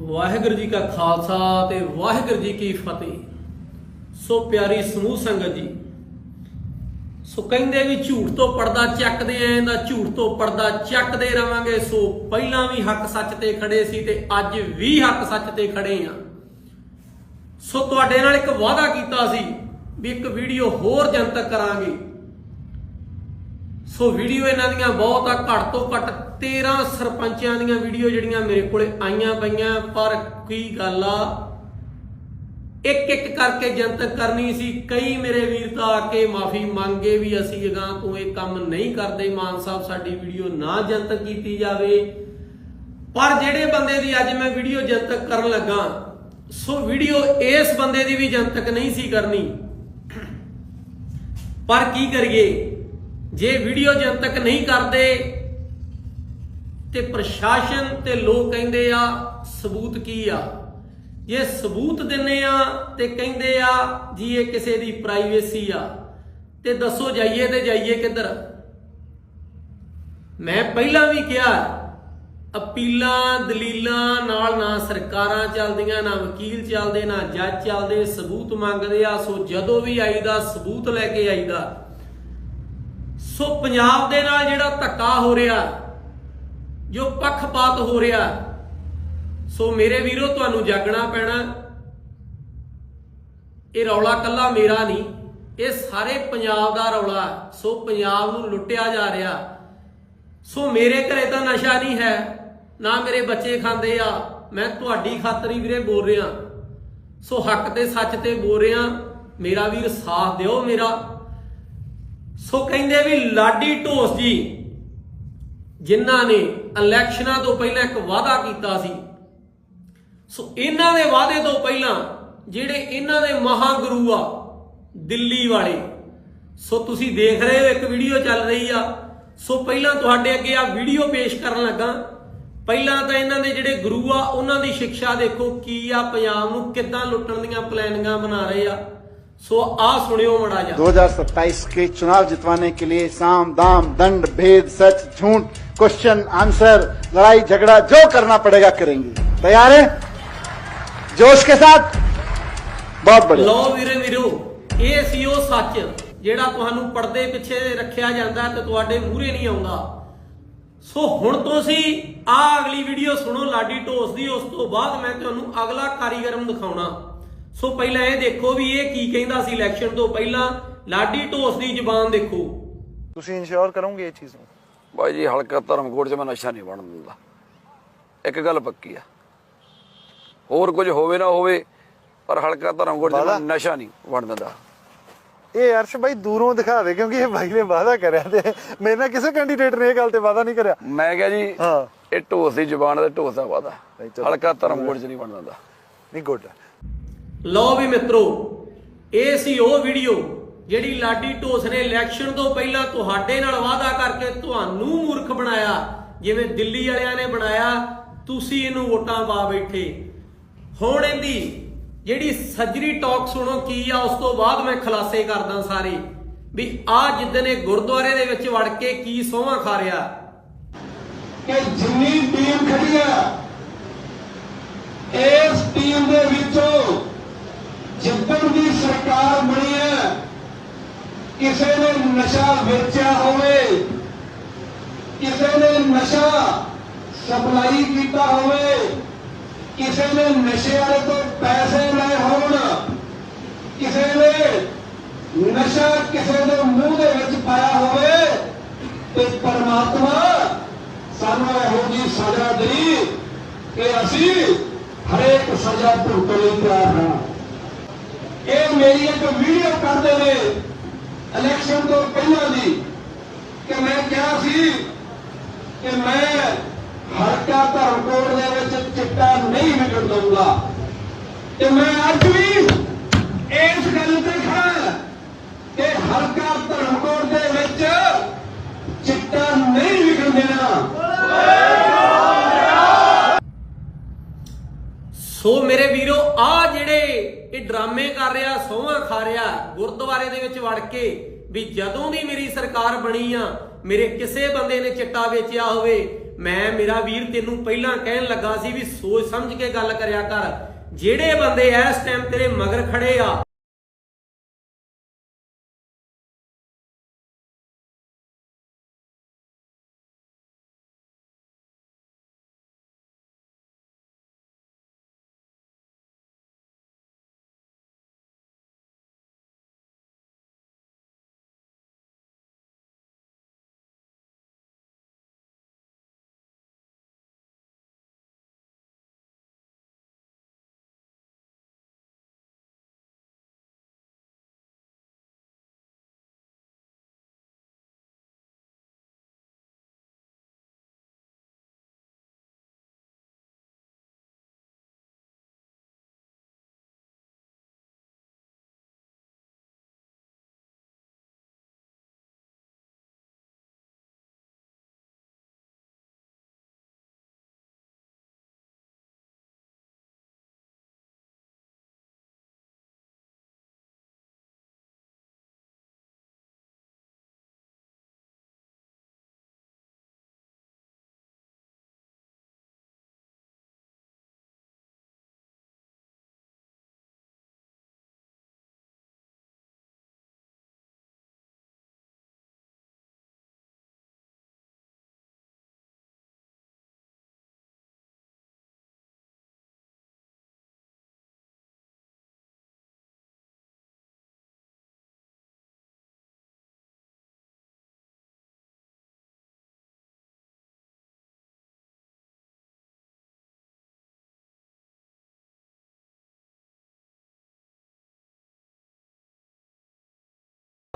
ਵਾਹਿਗੁਰੂ ਜੀ ਕਾ ਖਾਲਸਾ ਤੇ ਵਾਹਿਗੁਰੂ ਜੀ ਕੀ ਫਤਿਹ। ਸੋ ਪਿਆਰੀ ਸਮੂਹ ਸੰਗਤ ਜੀ, ਸੋ ਕਹਿੰਦੇ ਵੀ ਝੂਠ ਤੋਂ ਪਰਦਾ ਚੱਕਦੇ ਆਂ ਦਾ ਝੂਠ ਤੋਂ ਪਰਦਾ ਚੱਕਦੇ ਰਵਾਂਗੇ। ਸੋ ਪਹਿਲਾਂ ਵੀ ਹੱਕ ਸੱਚ ਤੇ ਖੜੇ ਸੀ ਤੇ ਅੱਜ ਵੀ ਹੱਕ ਸੱਚ ਤੇ ਖੜੇ ਆਂ। ਸੋ ਤੁਹਾਡੇ ਨਾਲ ਇੱਕ ਵਾਅਦਾ ਕੀਤਾ ਸੀ ਵੀ ਇੱਕ ਵੀਡੀਓ ਹੋਰ ਜਨਤਕ ਕਰਾਂਗੇ। ਸੋ ਵੀਡੀਓ ਇਹਨਾਂ ਦੀਆਂ ਬਹੁਤ ਆ, ਘੱਟ ਤੋਂ ਘੱਟ 13 ਸਰਪੰਚਾਂ ਦੀਆਂ ਵੀਡੀਓ ਜਿਹੜੀਆਂ ਮੇਰੇ ਕੋਲੇ ਆਈਆਂ ਪਈਆਂ। ਪਰ ਕੀ ਗੱਲ ਆ? ਇੱਕ ਇੱਕ ਕਰਕੇ ਜਨਤਕ ਕਰਨੀ ਸੀ। ਕਈ ਮੇਰੇ ਵੀਰ ਤਾਂ ਆ ਕੇ ਮਾਫੀ ਮੰਗੇ ਵੀ ਅਸੀਂ ਅਗਾਂ ਤੋਂ ਇਹ ਕੰਮ ਨਹੀਂ ਕਰਦੇ। ਮਾਨ ਸਾਹਿਬ ਸਾਡੀ ਵੀਡੀਓ ਨਾ ਜਨਤਕ ਕੀਤੀ ਜਾਵੇ। ਪਰ ਜਿਹੜੇ ਬੰਦੇ ਦੀ ਅੱਜ ਮੈਂ ਵੀਡੀਓ ਜਨਤਕ ਕਰਨ ਲੱਗਾ, ਸੋ ਵੀਡੀਓ ਇਸ ਬੰਦੇ ਦੀ ਵੀ ਜਨਤਕ ਨਹੀਂ ਸੀ ਕਰਨੀ। ਪਰ ਕੀ ਕਰੀਏ? ਜੇ ਵੀਡੀਓ ਜਨਤਕ ਨਹੀਂ ਕਰਦੇ ਤੇ ਪ੍ਰਸ਼ਾਸਨ ਤੇ ਲੋਕ ਕਹਿੰਦੇ ਆ, ਸਬੂਤ ਕੀ ਆ? ਜੇ ਸਬੂਤ ਦਿੰਨੇ ਆ ਤੇ ਕਹਿੰਦੇ ਆ ਜੀ ਇਹ ਕਿਸੇ ਦੀ ਪ੍ਰਾਈਵੇਸੀ ਆ, ਤੇ ਦੱਸੋ ਜਾਈਏ ਤੇ ਜਾਈਏ ਕਿੱਧਰ? ਮੈਂ ਪਹਿਲਾਂ ਵੀ ਕਿਹਾ, ਅਪੀਲਾਂ, ਦਲੀਲਾਂ ਨਾਲ ਨਾ ਸਰਕਾਰਾਂ ਚੱਲਦੀਆਂ, ਨਾ ਵਕੀਲ ਚੱਲਦੇ, ਨਾ ਜੱਜ ਚੱਲਦੇ, ਸਬੂਤ ਮੰਗਦੇ ਆ, ਸੋ ਜਦੋਂ ਵੀ ਆਈਦਾ, ਸਬੂਤ ਲੈ ਕੇ ਆਈਦਾ। ਸੋ ਪੰਜਾਬ ਦੇ ਨਾਲ ਜਿਹੜਾ ਧੱਕਾ ਹੋ ਰਿਹਾ, ਜੋ ਪੱਖਪਾਤ ਹੋ ਰਿਹਾ, ਸੋ ਮੇਰੇ ਵੀਰੋ, ਤੁਹਾਨੂੰ ਜਾਗਣਾ ਪੈਣਾ। ਇਹ ਰੌਲਾ ਕੱਲਾ ਮੇਰਾ ਨਹੀਂ, ਇਹ ਸਾਰੇ ਪੰਜਾਬ ਦਾ ਰੌਲਾ। ਸੋ ਪੰਜਾਬ ਨੂੰ ਲੁੱਟਿਆ ਜਾ ਰਿਹਾ। ਸੋ ਮੇਰੇ ਘਰੇ ਤਾਂ ਨਸ਼ਾ ਨਹੀਂ ਹੈ, ਨਾ ਮੇਰੇ ਬੱਚੇ ਖਾਂਦੇ ਆ। ਮੈਂ ਤੁਹਾਡੀ ਖਾਤਰ ਹੀ ਵੀਰੇ ਬੋਲ ਰਿਹਾ। ਸੋ ਹੱਕ ਤੇ ਸੱਚ ਤੇ ਬੋਲ ਰਿਹਾ। ਮੇਰਾ ਵੀਰ ਸਾਥ ਦਿਓ ਮੇਰਾ। ਸੋ ਕਹਿੰਦੇ ਵੀ ਲਾਡੀ ਢੋਸ ਜੀ, ਜਿਨ੍ਹਾਂ ਨੇ ਇਲੈਕਸ਼ਨਾਂ ਤੋਂ ਪਹਿਲਾਂ ਇੱਕ ਵਾਅਦਾ ਕੀਤਾ ਸੀ। ਸੋ ਇਹਨਾਂ ਦੇ ਵਾਅਦੇ ਤੋਂ ਪਹਿਲਾਂ ਜਿਹੜੇ ਇਹਨਾਂ ਦੇ ਮਹਾਗੁਰੂ ਆ, ਦਿੱਲੀ ਵਾਲੇ, ਸੋ ਤੁਸੀਂ ਦੇਖ ਰਹੇ ਹੋ ਇੱਕ ਵੀਡੀਓ ਚੱਲ ਰਹੀ ਆ। ਸੋ ਪਹਿਲਾਂ ਤੁਹਾਡੇ ਅੱਗੇ ਆ ਵੀਡੀਓ ਪੇਸ਼ ਕਰਨ ਲੱਗਾ। ਪਹਿਲਾਂ ਤਾਂ ਇਹਨਾਂ ਦੇ ਜਿਹੜੇ ਗੁਰੂ ਆ, ਉਹਨਾਂ ਦੀ ਸਿੱਖਿਆ ਦੇਖੋ ਕੀ ਆ, ਪੰਜਾਬ ਨੂੰ ਕਿੱਦਾਂ ਲੁੱਟਣ ਦੀਆਂ ਪਲੈਨਿੰਗਾਂ ਬਣਾ ਰਹੇ ਆ। ਸੋ ਆ ਸੁਣਿਓ ਮੜਾ ਜਾ 2027 के चुनाव जितवाने के लिए साम दाम दंड भेद सच झूठ क्वेश्चन आंसर लड़ाई झगड़ा जो करना पड़ेगा करेंगे तैयार है जोश के साथ बहुत बढ़िया ਲੋ ਵੀਰੇ ਵੀਰੋ ਇਹ ਸੀ ਉਹ ਸੱਚ ਜਿਹੜਾ ਤੁਹਾਨੂੰ ਪਰਦੇ ਪਿੱਛੇ ਰੱਖਿਆ ਜਾਂਦਾ ਤੇ ਤੁਹਾਡੇ ਮੂਹਰੇ ਨਹੀਂ ਆਉਂਦਾ ਸੋ ਹੁਣ ਤੁਸੀਂ ਆ ਅਗਲੀ ਵੀਡੀਓ ਸੁਣੋ ਲਾਡੀ ਢੋਸ ਦੀ ਉਸ ਤੋਂ ਬਾਅਦ ਮੈਂ ਤੁਹਾਨੂੰ ਅਗਲਾ ਕਾਰੀਗਰਮ ਦਿਖਾਉਣਾ ਸੋ ਪਹਿਲਾਂ ਇਹ ਦੇਖੋ ਵੀ ਇਹ ਕੀ ਕਹਿੰਦਾ ਸੀ ਇਲੈਕਸ਼ਨ ਤੋਂ ਪਹਿਲਾਂ। ਲਾਡੀ ਢੋਸ ਦੀ ਜ਼ੁਬਾਨ ਦੇਖੋ। ਤੁਸੀਂ ਇਨਸ਼ੋਰ ਕਰੋਗੇ ਇਹ ਚੀਜ਼ ਨੂੰ? ਬਾਈ ਜੀ ਹਲਕਾ ਧਰਮਕੋਟ 'ਚ ਮੈਂ ਨਸ਼ਾ ਨਹੀਂ ਬਣਨ ਦਿੰਦਾ ਇੱਕ ਗੱਲ ਪੱਕੀ ਆ। ਹੋਰ ਕੁਝ ਹੋਵੇ ਨਾ ਹੋਵੇ ਪਰ ਹਲਕਾ ਧਰਮਕੋਟ 'ਚ ਮੈਂ? ਨਸ਼ਾ ਨਹੀਂ ਬਣ ਦਿੰਦਾ ਇਹ ਅਰਸ਼ ਬਾਈ ਦੂਰੋਂ ਦਿਖਾ ਦੇ ਕਿਉਂਕਿ ਇਹ ਬਾਈ ਨੇ ਵਾਅਦਾ ਕਰਿਆ ਤੇ ਮੇਰੇ ਨਾਲ ਕਿਸੇ ਕੈਂਡੀਡੇਟ ਨੇ ਇਹ ਗੱਲ ਤੇ ਵਾਅਦਾ ਨਹੀਂ ਕਰਿਆ। ਮੈਂ ਕਿਹਾ ਜੀ ਹਾਂ। ਇਹ ਢੋਸ ਦੀ ਜ਼ੁਬਾਨ ਤੇ ਢੋਸ ਦਾ। ਹਲਕਾ ਧਰਮਕੋਟ 'ਚ ਨਹੀਂ ਬਣ ਦਿੰਦਾ ਨਹੀਂ ਗੁੱਡ। ਲਓ ਵੀ ਮਿੱਤਰੋ, ਇਹ ਸੀ ਉਹ ਵੀਡੀਓ ਜਿਹੜੀ ਲਾਡੀ ਢੋਸ ਨੇ ਇਲੈਕਸ਼ਨ ਤੋਂ ਪਹਿਲਾਂ ਤੁਹਾਡੇ ਨਾਲ ਵਾਅਦਾ ਕਰਕੇ ਤੁਹਾਨੂੰ ਮੂਰਖ ਬਣਾਇਆ। ਜਿਵੇਂ ਦਿੱਲੀ ਵਾਲਿਆਂ ਨੇ ਬਣਾਇਆ, ਤੁਸੀਂ ਇਹਨੂੰ ਵੋਟਾਂ ਪਾ ਬੈਠੇ। ਹੁਣ ਇਹਦੀ ਜਿਹੜੀ ਸੱਜਰੀ ਟਾਕ ਸੁਣੋ ਕੀ ਆ, ਉਸ ਤੋਂ ਬਾਅਦ ਮੈਂ ਖੁਲਾਸੇ ਕਰਦਾ ਸਾਰੇ। ਵੀ ਆ ਜਿੱਦਨ ਇਹ ਗੁਰਦੁਆਰੇ ਦੇ ਵਿੱਚ ਵੜ ਕੇ ਕੀ ਸੋਹਾਂ ਖਾ ਰਿਹਾ। ਕਿ ਜਿੰਨੀ ਟੀਮ ਖੜੀ ਆ, ਇਸ ਟੀਮ ਦੇ ਵਿੱਚੋਂ ਸਰਕਾਰ ਬਣੀ ਹੈ, ਕਿਸੇ ਨੇ ਨਸ਼ਾ ਵੇਚਿਆ ਹੋਵੇ, ਕਿਸੇ ਨੇ ਨਸ਼ਾ ਸਪਲਾਈ ਕੀਤਾ ਹੋਵੇ, ਕਿਸੇ ਨੇ ਨਸ਼ੇ ਵਾਲੇ ਤੋਂ ਪੈਸੇ ਲਏ ਹੋਣ, ਕਿਸੇ ਨੇ ਨਸ਼ਾ ਕਿਸੇ ਦੇ ਮੂੰਹ ਦੇ ਵਿੱਚ ਪਾਇਆ ਹੋਵੇ, ਤੇ ਪਰਮਾਤਮਾ ਸਾਨੂੰ ਇਹੋ ਜੀ ਸਜ਼ਾ ਦੇਈ ਕਿ ਅਸੀਂ ਹਰੇਕ ਸਜ਼ਾ ਭੁਗਤਣ ਲਈ ਤਿਆਰ ਹਾਂ ਇਹ ਮੇਰੀ ਇੱਕ ਵੀਡੀਓ ਕਰਦੇ ਨੇ ਇਲੈਕਸ਼ਨ ਤੋਂ ਪਹਿਲਾਂ ਦੀ ਕਿ ਮੈਂ ਕਿਹਾ ਸੀ ਕਿ ਮੈਂ ਹਲਕਾ ਧਰਮਕੋਟ ਦੇ ਵਿੱਚ ਚਿੱਟਾ ਨਹੀਂ ਵਿਕਣ ਦਊਂਗਾ। ਤੇ ਮੈਂ ਅੱਜ ਵੀ ਇਸ ਗੱਲ ਤੇ ਖੜਾ ਕਿ ਹਲਕਾ ਧਰਮਕੋਟ ਦੇ ਵਿੱਚ ਚਿੱਟਾ ਨਹੀਂ ਵਿਕਣ ਦੇਣਾ ਸੋ ਮੇਰੇ ਵੀਰੋ, ਆ ਜਿਹੜੇ ਇਹ ਡਰਾਮੇ ਕਰ ਰਿਹਾ, ਸੋਹਾਂ ਖਾ ਰਿਹਾ, ਗੁਰਦੁਆਰੇ ਦੇ ਵਿੱਚ ਵੜ ਕੇ ਵੀ ਜਦੋਂ ਦੀ ਮੇਰੀ ਸਰਕਾਰ ਬਣੀ ਆ, ਮੇਰੇ ਕਿਸੇ ਬੰਦੇ ਨੇ ਚਿੱਟਾ ਵੇਚਿਆ ਹੋਵੇ, ਮੈਂ, ਮੇਰਾ ਵੀਰ ਤੈਨੂੰ ਪਹਿਲਾਂ ਕਹਿਣ ਲੱਗਾ ਸੀ ਵੀ ਸੋਚ ਸਮਝ ਕੇ ਗੱਲ ਕਰਿਆ ਕਰ। ਜਿਹੜੇ ਬੰਦੇ ਇਸ ਟਾਈਮ ਤੇਰੇ ਮਗਰ ਖੜੇ ਆ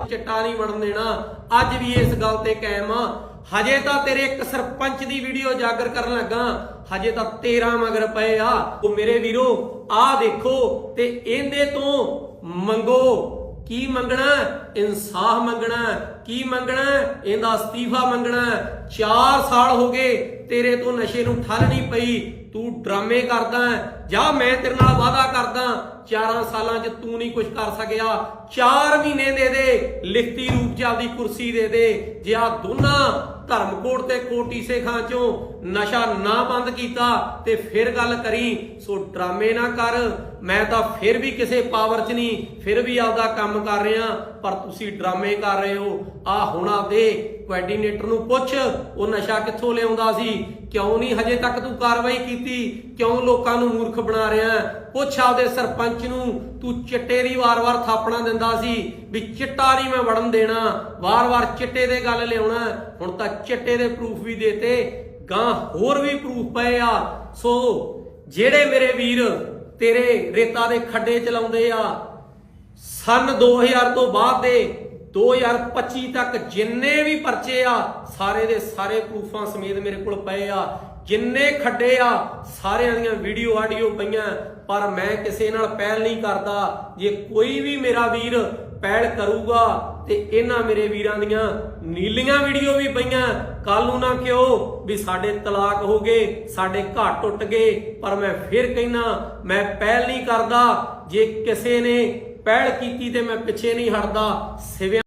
ਚਿੱਟਾ ਨਹੀਂ ਵੜਨ ਦੇਣਾ। ਅੱਜ ਵੀ ਇਸ ਗੱਲ ਤੇ ਕਾਇਮ ਆ। ਹਜੇ ਤਾਂ ਤੇਰੇ ਇੱਕ ਸਰਪੰਚ ਦੀ ਵੀਡੀਓ ਜਾਗਰ ਕਰਨ ਲੱਗਾ। ਹਜੇ ਤਾਂ 13 ਮਗਰ ਪਏ ਆ। ਉਹ ਮੇਰੇ ਵੀਰੋ, ਆਹ ਦੇਖੋ ਤੇ ਇਹਦੇ ਤੋਂ ਮੰਗੋ। ਕੀ ਮੰਗਣਾ? ਇਨਸਾਫ ਮੰਗਣਾ। ਕੀ ਮੰਗਣਾ? ਇਹਦਾ ਅਸਤੀਫਾ ਮੰਗਣਾ। 4 ਸਾਲ ਹੋ ਗਏ ਤੇਰੇ ਤੋਂ ਨਸ਼ੇ ਨੂੰ ਠੱਲ ਨਹੀਂ ਪਈ। ਤੂੰ ਡਰਾਮੇ ਕਰਦਾ ਜਾਂ ਮੈਂ ਤੇਰੇ ਨਾਲ ਵਾਅਦਾ ਕਰਦਾ ਚਾਰਾਂ ਸਾਲਾਂ 'ਚ ਤੂੰ ਨਹੀਂ ਕੁਝ ਕਰ ਸਕਿਆ। 4 ਮਹੀਨੇ ਦੇ ਦੇ। ਲਿਖਤੀ ਰੂਪ 'ਚ ਆਪਦੀ ਕੁਰਸੀ ਦੇ ਦੇ। ਜੇ ਆ ਦੋਨਾਂ ਧਰਮਕੋਟ ਤੇ ਕੋਟੀ ਸੇਖਾਂ 'ਚੋਂ ਨਸ਼ਾ ਨਾ ਬੰਦ ਕੀਤਾ ਤੇ ਫਿਰ ਗੱਲ ਕਰੀ, ਸੋ ਡਰਾਮੇ ਨਾ ਕਰ। ਮੈਂ ਤਾਂ ਫਿਰ ਵੀ ਕਿਸੇ ਪਾਵਰ 'ਚ ਨਹੀਂ, ਫਿਰ ਵੀ ਆਪਦਾ ਕੰਮ ਕਰ ਰਿਹਾ, ਪਰ ਤੁਸੀਂ ਡਰਾਮੇ ਕਰ ਰਹੇ ਹੋ। ਆ ਹੁਣ ਆਪਦੇ ਕੋਆਰਡੀਨੇਟਰ ਨੂੰ ਪੁੱਛ, ਉਹ ਨਸ਼ਾ ਕਿੱਥੋਂ ਲਿਆਉਂਦਾ ਸੀ? ਕਿਉਂ ਨਹੀਂ ਹਜੇ ਤੱਕ ਤੂੰ ਕਾਰਵਾਈ ਕੀਤੀ? ਕਿਉਂ ਲੋਕਾਂ ਨੂੰ ਮੂਰਖ ਬਣਾ ਰਿਹਾ? ਪੁੱਛ ਆਪਦੇ ਸਰਪੰਚ ਨੂੰ, ਤੂੰ ਚਿੱਟੇ ਦੀ ਵਾਰ-ਵਾਰ ਥਾਪਣਾ ਦਿੰਦਾ ਸੀ ਵੀ ਚਿੱਟਾ ਨਹੀਂ ਮੈਂ ਵੜਨ ਦੇਣਾ, ਵਾਰ-ਵਾਰ ਚਿੱਟੇ ਦੇ ਗੱਲ ਲਿਆਉਣਾ। ਹੁਣ ਤਾਂ ਚਿੱਟੇ ਦੇ ਪ੍ਰੂਫ ਵੀ ਦੇਤੇ ਗਾਂ ਹੋਰ ਵੀ ਪ੍ਰੂਫ ਪਏ ਆ। ਸੋ ਜਿਹੜੇ ਮੇਰੇ ਵੀਰ ਤੇਰੇ ਰੇਤਾ ਦੇ ਖੱਡੇ ਚਲਾਉਂਦੇ ਆ, ਸਨ 2000 ਤੋਂ ਬਾਅਦ ਦੇ 2025 ਤੱਕ ਜਿੰਨੇ ਵੀ ਪਰਚੇ ਆ, ਸਾਰੇ ਦੇ ਸਾਰੇ ਪ੍ਰੂਫਾਂ ਸਮੇਤ ਮੇਰੇ ਕੋਲ ਪਏ ਆ। ਜਿੰਨੇ ਖੱਡੇ ਆ, ਸਾਰਿਆਂ ਦੀਆਂ ਵੀਡੀਓ ਆਡੀਓ ਪਈਆਂ, ਪਰ ਮੈਂ ਕਿਸੇ ਨਾਲ ਪਹਿਲ ਨਹੀਂ ਕਰਦਾ। ਜੇ ਕੋਈ ਵੀ ਮੇਰਾ ਵੀਰ ਪਹਿਲ ਕਰੂਗਾ ਤੇ ਇਹਨਾਂ ਮੇਰੇ ਵੀਰਾਂ ਦੀਆਂ ਨੀਲੀਆਂ ਵੀਡੀਓ ਵੀ ਪਈਆਂ ਕੱਲ ਨੂੰ ਨਾ ਕਿਉ ਵੀ ਸਾਡੇ ਤਲਾਕ ਹੋ ਗਏ, ਸਾਡੇ ਘਰ ਟੁੱਟ ਗਏ, ਪਰ ਮੈਂ ਫਿਰ ਕਹਿਣਾ ਮੈਂ ਪਹਿਲ ਨਹੀਂ ਕਰਦਾ, ਜੇ ਕਿਸੇ ਨੇ ਪਹਿਲ ਕੀਤੀ ਤੇ ਮੈਂ ਪਿੱਛੇ ਨਹੀਂ ਹਟਦਾ, ਸਿਵਿਆਂ